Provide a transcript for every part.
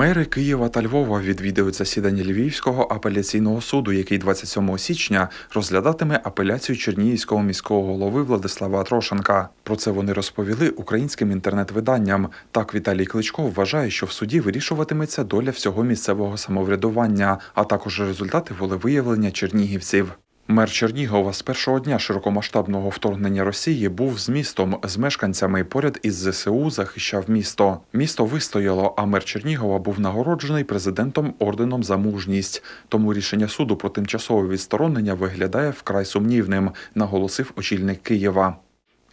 Мери Києва та Львова відвідують засідання Львівського апеляційного суду, який 27 січня розглядатиме апеляцію Чернігівського міського голови Владислава Трошенка. Про це вони розповіли українським інтернет-виданням. Так Віталій Кличко вважає, що в суді вирішуватиметься доля всього місцевого самоврядування, а також результати волевиявлення чернігівців. Мер Чернігова з першого дня широкомасштабного вторгнення Росії був з містом, з мешканцями поряд із ЗСУ захищав місто. Місто вистояло, а мер Чернігова був нагороджений президентом орденом за мужність. Тому рішення суду про тимчасове відсторонення виглядає вкрай сумнівним, наголосив очільник Києва.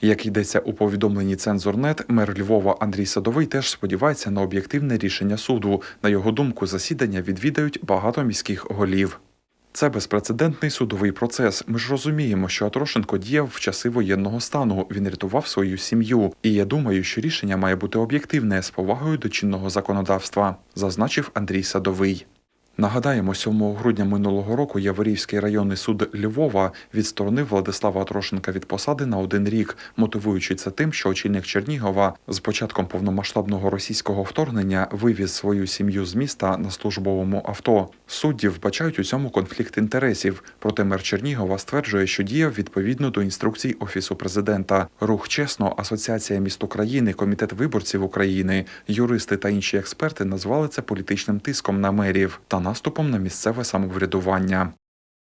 Як йдеться у повідомленні Цензорнет, мер Львова Андрій Садовий теж сподівається на об'єктивне рішення суду. На його думку, засідання відвідають багато міських голів. Це безпрецедентний судовий процес. Ми ж розуміємо, що Атрошенко діяв в часи воєнного стану. Він рятував свою сім'ю. І я думаю, що рішення має бути об'єктивне з повагою до чинного законодавства, зазначив Андрій Садовий. Нагадаємо, 7 грудня минулого року Яворівський районний суд Львова відсторонив Владислава Трошенка від посади на один рік, мотивуючи це тим, що очільник Чернігова з початком повномасштабного російського вторгнення вивіз свою сім'ю з міста на службовому авто. Судді вбачають у цьому конфлікт інтересів. Проте мер Чернігова стверджує, що діяв відповідно до інструкцій офісу президента. Рух чесно, Асоціація міст України, комітет виборців України, юристи та інші експерти назвали це політичним тиском на мерів та наступом на місцеве самоврядування.